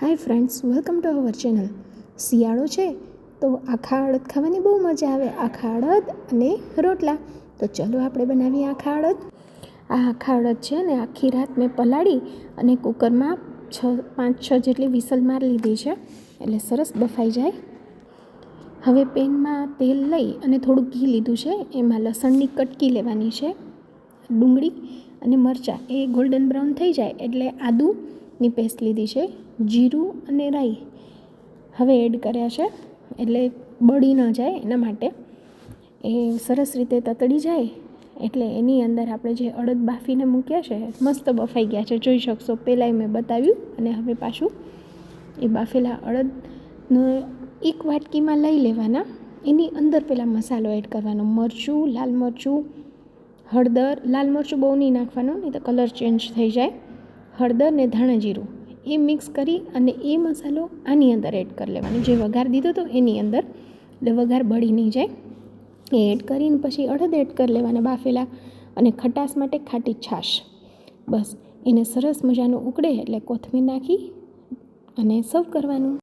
Hi friends welcome to our channel શિયાળો છે, તો આખા અડદ ખાવાની બહુ મજા આવે. આખા અડદ અને રોટલા. તો ચલો આપણે બનાવીએ આખા અડદ. આ આખા અડદ છે ને, આખી રાત મેં પલાળી અને કુકરમાં છ, પાંચ, છ જેટલી વિસલ મારી લીધી છે, એટલે સરસ બફાઈ જાય. હવે પેનમાં તેલ લઈ અને થોડું ઘી લીધું છે, એમાં લસણની કટકી લેવાની છે, ડુંગળી અને મરચાં. એ ગોલ્ડન બ્રાઉન થઈ જાય, એટલે આદુની પેસ્ટ લીધી છે, જીરું અને રાઈ હવે એડ કર્યા છે, એટલે બળી ન જાય એના માટે. એ સરસ રીતે તતડી જાય, એટલે એની અંદર આપણે જે અડદ બાફીને મૂક્યા છે, મસ્ત બફાઈ ગયા છે. જોઈ શકશો પહેલાંય મેં બતાવ્યું, અને હવે પાછું એ બાફેલા અડદનો એક વાટકીમાં લઈ લેવાના. એની અંદર પહેલાં મસાલો એડ કરવાનો. મરચું, લાલ મરચું, હળદર, લાલ મરચું બહુ નહીં નાખવાનું, નહીં તો કલર ચેન્જ થઈ જાય. હળદર ને ધાણા જીરું. એ મિક્સ કરી અને એ મસાલો આની અંદર એડ કરી લેવાનો. જે વઘાર દીધો હતો એની અંદર એટલે વઘાર બળી નહીં જાય. એ એડ કરીને પછી અડદ એડ કરી લેવાના બાફેલા અને ખટાશ માટે ખાટી છાશ. બસ. એને સરસ મજાનું ઉકળે એટલે કોથમીર નાખી અને સર્વ કરવાનું.